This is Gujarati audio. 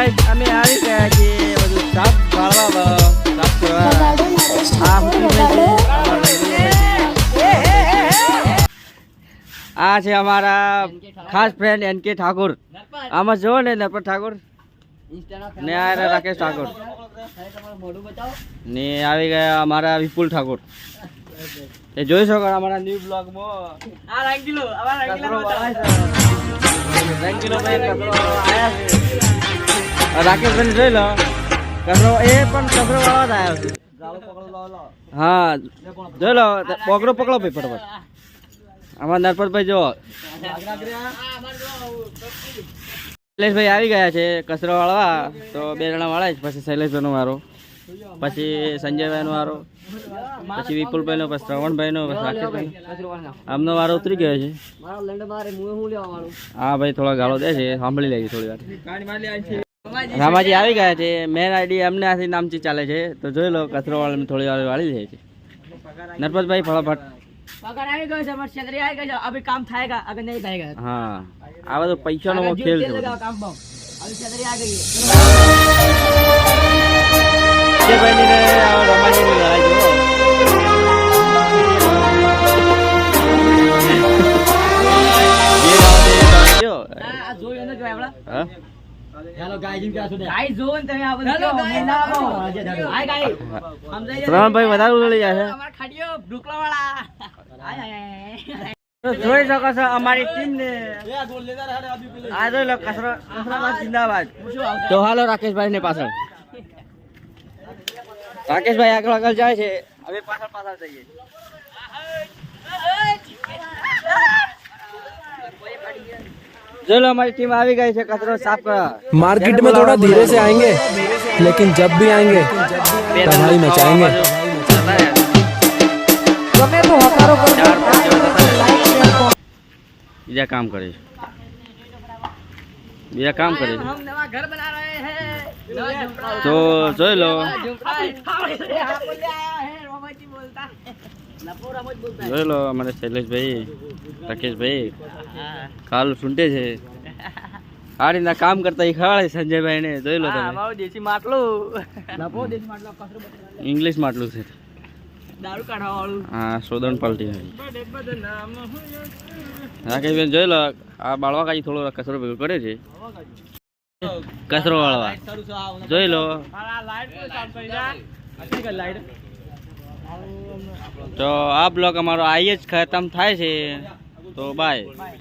ગાઈસ અમે આવી ગયા છીએ બધું સાફ પાડવા સાફ કરવા. આ છે, અમારા આ છે અમારા ખાસ ફ્રેન્ડ એન કે ઠાકોર. આમાં જો ને નરપત ઠાકોર. ને આ રાકેશ ઠાકોર. ને આવી ગયા અમારા વિપુલ ઠાકોર. એ જોઈ શકો અમારા ન્યૂ બ્લોગમાં રંગીલો ભાઈ કચરો આયા છે. રાકેશભાઈ જોઈ લો. કચરો એ પણ કચરો વાળવા જ આવ્યો છે. હા જોઈ લો પકડો પકડો ભાઈ ફટાફટ. આમાં નરપતભાઈ જો શૈલેષભાઈ આવી ગયા છે કચરો વાળવા તો બે જણા વાળા છે. પછી શૈલેષભાઈનો વારો પછી સંજયભાઈનો વારો પછી વિપુલભાઈનો પછી શ્રવણભાઈનો પછી રાકેશભાઈનો આમનો વારો ઉતરી ગયો છે. હા ભાઈ થોડા ગાળો દે છે સાંભળી લેજો થોડી વાર. રામાજી આવી ગયા છે. મેન આઈડી આથી નામથી ચાલે છે. તો જોઈ લો કચરો વાળા થોડી વાર વાળી જાય છે. નરપતભાઈ ફટાફટ. પગાર આવી ગયો છે અમારે છેતરી આવી ગઈ છે. અભી કામ થાયગા અગર નહીં થાયગા હા. આ બધો પૈસાનો ખેલ છે કામ બમ. અભી છેતરી આ ગઈ ને લડાઈ. જે. આ જોયું આપણે હા? ગાય ભાઈ વધારે જાય જોઈ શકો છો અમારી ટીમ ને આ જોઈ લો કસરાબાદ જિંદાબાદ. તો હાલો રાકેશભાઈ ને પાછળ. રાકેશભાઈ આગળ આગળ જાય છે. હવે પાછળ પાછળ જઈએ. चलो हमारी टीम आ भी गई है कचरों साफ़ करा। मार्केट में थोड़ा धीरे से आएँगे लेकिन जब भी आएँगे तबाही मचाएँगे। ये काम करे। ये काम करे। घर बना रहे हैं तो चलो જોઈ લો અમારે શૈલેષભાઈ રાકેશભાઈ. કાલ સુંટે છે. આ રીતના કામ કરતા એ ખવાડે સંજયભાઈ ને જોઈ લો તમે. દેશી માટલું. ઇંગ્લિશ માટલું છે. દારૂ કાઢવા વાળું હા સોદન પાલટી રાકેશભાઈ જોઈ લો આ બાળવા કાજી થોડો કચરો ભેગો કરે છે. કચરો વાળવા. જોઈ લો. તો આ બ્લોગ અમારો આઈ જ ખતમ થાય છે. તો બાય.